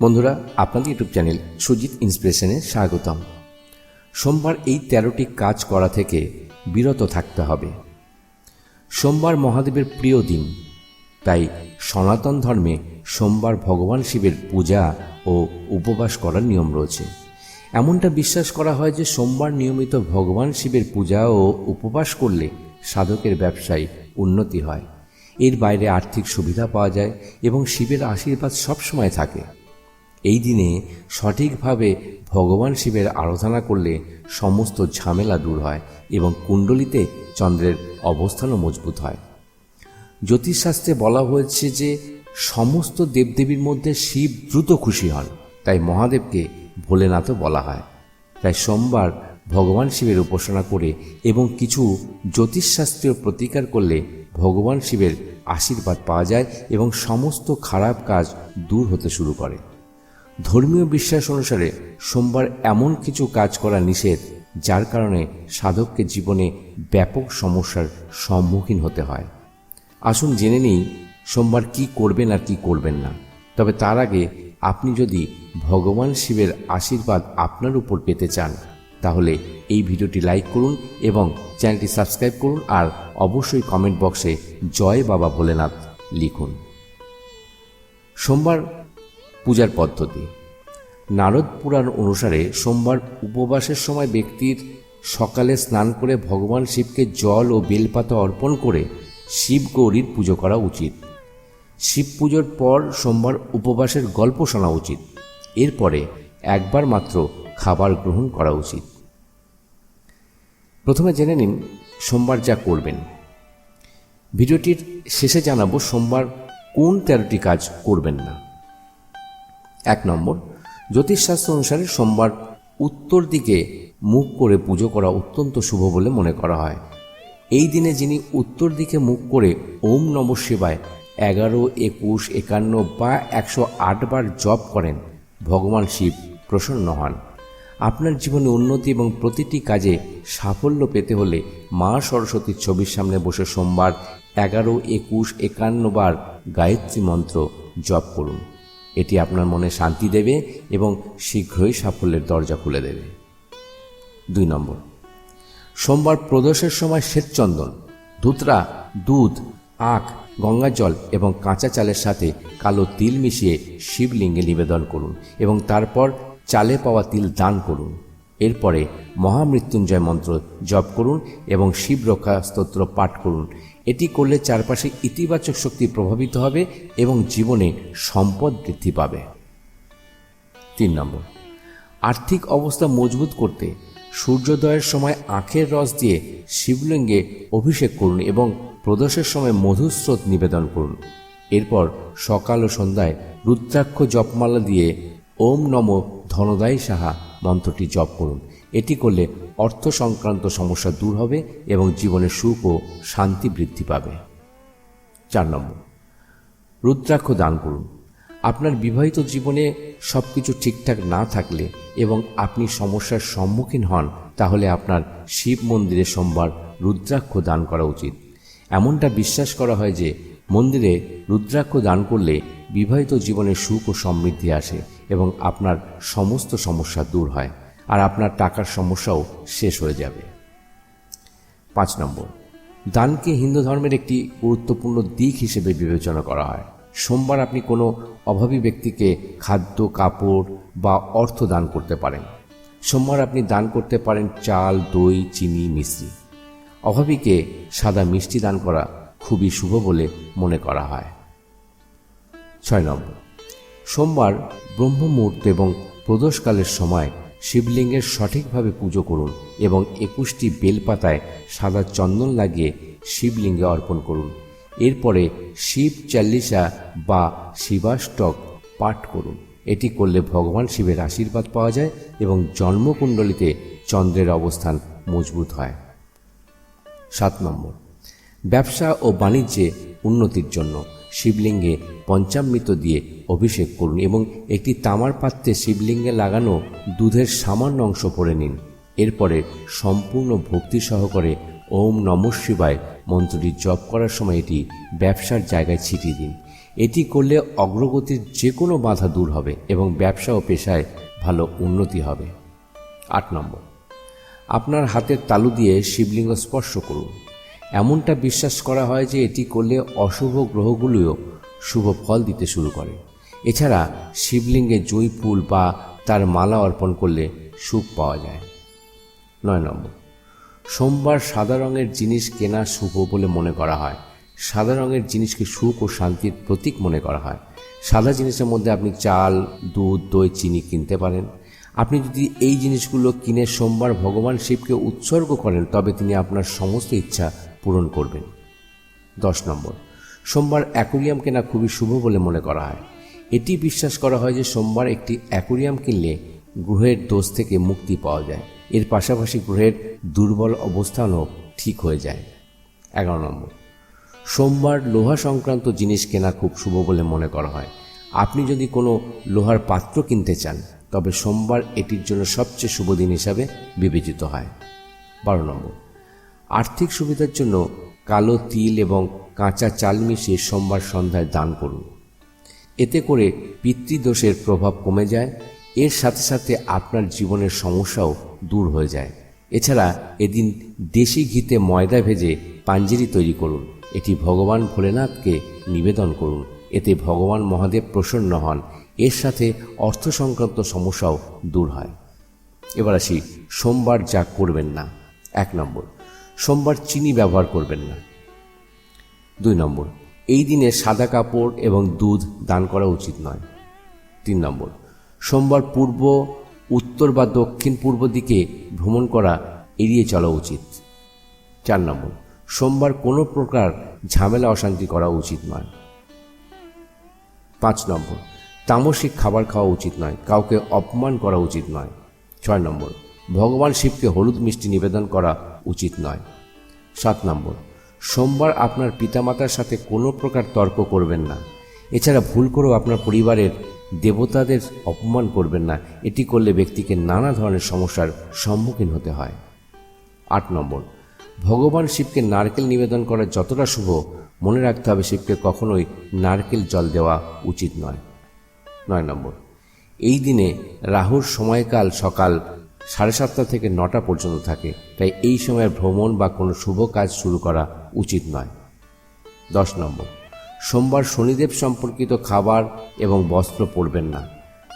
বন্ধুরা, আপনাদের YouTube channel Sujit ইন্সপিরেশনে স্বাগতম। সোমবার এই তেরোটি কাজ করা থেকে বিরত থাকতে হবে। সোমবার মহাদেবের প্রিয় দিন। তাই সনাতন ধর্মে সোমবার ভগবান শিবের পূজা ও উপবাস করার নিয়ম রয়েছে। এমনটা বিশ্বাস করা হয় যে সোমবার নিয়মিত ভগবান শিবের পূজা ও উপবাস করলে সাধকের ব্যবসায় উন্নতি হয়। এর বাইরে আর্থিক সুবিধা পাওয়া যায় এবং শিবের আশীর্বাদ সবসময় থাকে। এই দিনে সঠিকভাবে ভগবান শিবের আরাধনা করলে সমস্ত ঝামেলা দূর হয় এবং কুণ্ডলিতে চন্দ্রের অবস্থানও মজবুত হয়। জ্যোতিষশাস্ত্রে বলা হয়েছে যে সমস্ত দেবদেবীর মধ্যে শিব দ্রুত খুশি হন, তাই মহাদেবকে ভোলেনাথও বলা হয়। তাই সোমবার ভগবান শিবের উপাসনা করে এবং কিছু জ্যোতিষশাস্ত্রীয় প্রতিকার করলে ভগবান শিবের আশীর্বাদ পাওয়া যায় এবং সমস্ত খারাপ কাজ দূর হতে শুরু করে। ধর্মীয় বিশ্বাস অনুসারে সোমবার এমন কিছু কাজ করা নিষেধ, যার কারণে সাধককে জীবনে ব্যাপক সমস্যার সম্মুখীন হতে হয়। আসুন জেনে নিই সোমবার কি করবেন আর কি করবেন না। তবে তার আগে আপনি যদি ভগবান শিবের আশীর্বাদ আপনার উপর পেতে চান, তাহলে এই ভিডিওটি লাইক করুন এবং চ্যানেলটি সাবস্ক্রাইব করুন আর অবশ্যই কমেন্ট বক্সে জয় বাবা ভোলেনাথ লিখুন। সোমবার পূজার পদ্ধতি। নারদ পুরাণ অনুসারে সোমবার উপবাসের সময় ব্যক্তির সকালে স্নান করে ভগবান শিবকে জল ও বেলপাতা অর্পণ করে শিব গৌরীর পুজো করা উচিত। শিব পুজোর পর সোমবার উপবাসের গল্প শোনা উচিত। এরপরে একবার মাত্র খাবার গ্রহণ করা উচিত। প্রথমে জেনে নিন সোমবার যা করবেন। ভিডিওটির শেষে জানাব সোমবার কোন তেরোটি কাজ করবেন না। এক নম্বর জ্যোতিষশাস্ত্র অনুসারে সোমবার উত্তর দিকে মুখ করে পুজো করা অত্যন্ত শুভ বলে মনে করা হয়। এই দিনে যিনি উত্তর দিকে মুখ করে ওম নম শিবায় এগারো, একুশ, একান্ন বা একশো বার জপ করেন, ভগবান শিব প্রসন্ন হন। আপনার জীবনে উন্নতি এবং প্রতিটি কাজে সাফল্য পেতে হলে মা সরস্বতীর ছবির সামনে বসে সোমবার এগারো, একুশ, একান্ন বার গায়ত্রী মন্ত্র জপ করুন। এটি আপনার মনে শান্তি দেবে এবং শীঘ্রই সাফল্যের দরজা খুলে দেবে। দুই নম্বর। সোমবার প্রদোষের সময় শ্বেতচন্দন, ধুতরা, দুধ, আখ, গঙ্গা জল এবং কাঁচা চালের সাথে কালো তিল মিশিয়ে শিবলিঙ্গে নিবেদন করুন এবং তারপর চালে পাওয়া তিল দান করুন। এরপরে মহামৃত্যুঞ্জয় মন্ত্র জপ করুন এবং শিব রক্ষা স্তোত্র পাঠ করুন। এটি করলে চারপাশে ইতিবাচক শক্তি প্রভাবিত হবে এবং জীবনে সম্পদ বৃদ্ধি পাবে। তিন নম্বর। আর্থিক অবস্থা মজবুত করতে সূর্যোদয়ের সময় আখের রস দিয়ে শিবলিঙ্গে অভিষেক করুন এবং প্রদোষের সময় মধুস্রোত নিবেদন করুন। এরপর সকাল ও সন্ধ্যায় রুদ্রাক্ষ জপমালা দিয়ে ওম নম ধনদায়ী সাহা মন্ত্রটি জপ করুন। এটি করলে অর্থ সংক্রান্ত সমস্যা দূর হবে এবং জীবনে সুখ ও শান্তি বৃদ্ধি পাবে। চার নম্বর। রুদ্রাক্ষ দান করুন। আপনার বিবাহিত জীবনে সব কিছু ঠিকঠাক না থাকলে এবং আপনি সমস্যার সম্মুখীন হন, তাহলে আপনার শিব মন্দিরে সোমবার রুদ্রাক্ষ দান করা উচিত। এমনটা বিশ্বাস করা হয় যে মন্দিরে রুদ্রাক্ষ দান করলে বিবাহিত জীবনে সুখ ও সমৃদ্ধি আসে। এবং আপনার সমস্ত সমস্যা দূর হয় আর আপনার টাকার সমস্যাও শেষ হয়ে যাবে। পাঁচ নম্বর, দানকে হিন্দু ধর্মের একটি গুরুত্বপূর্ণ দিক হিসেবে বিবেচনা করা হয়। সোমবার আপনি কোনো অভাবী ব্যক্তিকে খাদ্য, কাপড় বা অর্থ দান করতে পারেন। সোমবার আপনি দান করতে পারেন চাল, দই, চিনি মিশ্রি অভাবীকে সাদা মিষ্টি দান করা খুবই শুভ বলে মনে করা হয়। ছয় নম্বর সোমবার ব্রহ্ম মুহূর্ত এবং প্রদোষকালের সময় শিবলিঙ্গের সঠিকভাবে পুজো করুন এবং একুশটি বেলপাতায় সাদা চন্দন লাগিয়ে শিবলিঙ্গে অর্পণ করুন। এরপরে শিব চাল্লিশা বা শিবাষ্টক পাঠ করুন। এটি করলে ভগবান শিবের আশীর্বাদ পাওয়া যায় এবং জন্মকুণ্ডলিতে চন্দ্রের অবস্থান মজবুত হয়। সাত নম্বর। ব্যবসা ও বাণিজ্যে উন্নতির জন্য শিবলিঙ্গে পঞ্চামৃত দিয়ে অভিষেক করুন এবং একটি তামার পাত্রে শিবলিঙ্গে লাগানো দুধের সামান্য অংশ পরে নিন। এরপরে সম্পূর্ণ ভক্তি সহকারে ওম নম শিবায় মন্ত্রটি জপ করার সময় এটি ব্যবসার জায়গায় ছিটিয়ে দিন। এটি করলে অগ্রগতির যে কোনো বাধা দূর হবে এবং ব্যবসা ও পেশায় ভালো উন্নতি হবে। আট নম্বর। আপনার হাতের তালু দিয়ে শিবলিঙ্গ স্পর্শ করুন। এমনটা বিশ্বাস করা হয় যে এটি করলে অশুভ গ্রহগুলিও শুভ ফল দিতে শুরু করে। এছাড়া শিবলিঙ্গে জুঁই ফুল বা তার মালা অর্পণ করলে সুখ পাওয়া যায়। নয় নম্বর, সোমবার সাদা রঙের জিনিস কেনা শুভ বলে মনে করা হয়। সাদা রঙের জিনিসকে সুখ ও শান্তির প্রতীক মনে করা হয়। সাদা জিনিসের মধ্যে আপনি চাল, দুধ, দই, চিনি কিনতে পারেন। আপনি যদি এই জিনিসগুলো কিনে সোমবার ভগবান শিবকে উৎসর্গ করেন, তবে তিনি আপনার সমস্ত ইচ্ছা পূরণ করবেন। দশ নম্বর, সোমবার অ্যাকোরিয়াম কেনা খুবই শুভ বলে মনে করা হয়। এটি বিশ্বাস করা হয় যে সোমবার একটি অ্যাকোরিয়াম কিনলে গ্রহের দোষ থেকে মুক্তি পাওয়া যায়। এর পাশাপাশি গ্রহের দুর্বল অবস্থানও ঠিক হয়ে যায়। এগারো নম্বর, সোমবার লোহা সংক্রান্ত জিনিস কেনা খুব শুভ বলে মনে করা হয়। আপনি যদি কোনো লোহার পাত্র কিনতে চান, তবে সোমবার এটির জন্য সবচেয়ে শুভ দিন হিসাবে বিবেচিত হয়। বারো নম্বর আর্থিক সুবিধার জন্য কালো তিল এবং কাঁচা চাল মিশিয়ে সোমবার সন্ধ্যায় দান করুন। এতে করে পিতৃদোষের প্রভাব কমে যায়, এর সাথে সাথে আপনার জীবনের সমস্যাও দূর হয়ে যায়। এছাড়া এদিন দেশি ঘিতে ময়দা ভেজে পাঞ্জিরি তৈরি করুন। এটি ভগবান ভোলেনাথকে নিবেদন করুন। এতে ভগবান মহাদেব প্রসন্ন হন। এর সাথে অর্থ সংক্রান্ত সমস্যাও দূর হয়। এবার আসি, সোমবার যা করবেন না। এক নম্বর সোমবার চিনি ব্যবহার করবেন না। দুই নম্বর, এই দিনে সাদা কাপড় এবং দুধ দান করা উচিত নয়। তিন নম্বর, সোমবার পূর্ব, উত্তর বা দক্ষিণ পূর্ব দিকে ভ্রমণ করা এড়িয়ে চলা উচিত। চার নম্বর, সোমবার কোনো প্রকার ঝামেলা অশান্তি করা উচিত নয়। পাঁচ নম্বর, তামসিক খাবার খাওয়া উচিত নয়, কাউকে অপমান করা উচিত নয়। ছয় নম্বর, ভগবান শিবকে হলুদ মিষ্টি নিবেদন করা উচিত নয়। সাত নম্বর, সোমবার আপনার পিতামাতার সাথে কোনো প্রকার তর্ক করবেন না। এছাড়া ভুল করেও আপনার পরিবারের দেবতাদের অপমান করবেন না। এটি করলে ব্যক্তিকে নানা ধরনের সমস্যার সম্মুখীন হতে হয়। আট নম্বর, ভগবান শিবকে নারকেল নিবেদন করা যতটা শুভ, মনে রাখতে হবে শিবকে কখনোই নারকেল জল দেওয়া উচিত নয়। নয় নম্বর, এই দিনে রাহুর সময়কাল সকাল সাড়ে সাতটা থেকে নটা পর্যন্ত থাকে। তাই এই সময় ভ্রমণ বা কোনো শুভ কাজ শুরু করা উচিত নয়। দশ নম্বর। সোমবার শনিদেব সম্পর্কিত খাবার এবং বস্ত্র পরবেন না।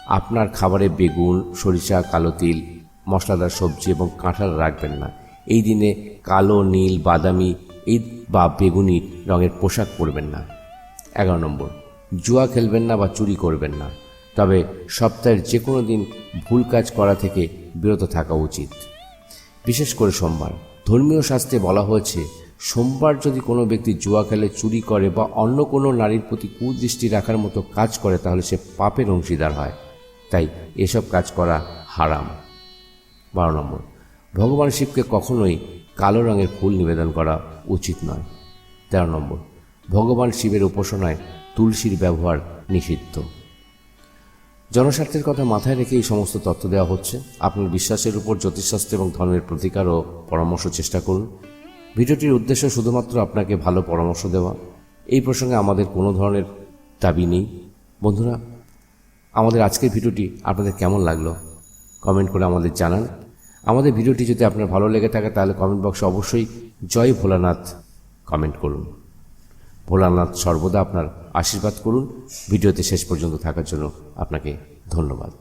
আপনার খাবারে বেগুন, সরিষা, কালো তিল, মশলাদার সবজি এবং কাঁঠাল রাখবেন না। এই দিনে কালো, নীল, বাদামি এই বা বেগুনি রঙের পোশাক পরবেন না। এগারো নম্বর। জুয়া খেলবেন না বা চুরি করবেন না। তবে সপ্তাহের যে কোনো দিন ভুল কাজ করা থেকে বিরত থাকা উচিত। বিশেষ করে সোমবার। ধর্মীয় শাস্ত্রে বলা হয়েছে, সোমবার যদি কোনো ব্যক্তি জুয়া খেলে চুরি করে বা অন্য কোনো নারীর প্রতি কুদৃষ্টি রাখার মতো কাজ করে, তাহলে সে পাপের অংশীদার হয়। তাই এসব কাজ করা হারাম। বারো নম্বর। ভগবান শিবকে কখনোই কালো রঙের ফুল নিবেদন করা উচিত নয়। তেরো নম্বর। ভগবান শিবের উপাসনায় তুলসীর ব্যবহার নিষিদ্ধ। জনস্বার্থের কথা মাথায় রেখে এই সমস্ত তথ্য দেওয়া হচ্ছে। আপনার বিশ্বাসের উপর জ্যোতিষশাস্ত্র এবং ধর্মের প্রতিকার ও পরামর্শ চেষ্টা করুন। ভিডিওটির উদ্দেশ্য শুধুমাত্র আপনাকে ভালো পরামর্শ দেওয়া। এই প্রসঙ্গে আমাদের কোনো ধরনের দাবি নেই। বন্ধুরা, আমাদের আজকের ভিডিওটি আপনাদের কেমন লাগল? কমেন্ট করে আমাদের জানান। আমাদের ভিডিওটি যদি আপনার ভালো লেগে থাকে, তাহলে কমেন্ট বক্সে অবশ্যই জয় ভোলানাথ কমেন্ট করুন। ভোলানাথ সর্বদা আপনার আশীর্বাদ করুন। ভিডিওতে শেষ পর্যন্ত থাকার জন্য আপনাকে ধন্যবাদ।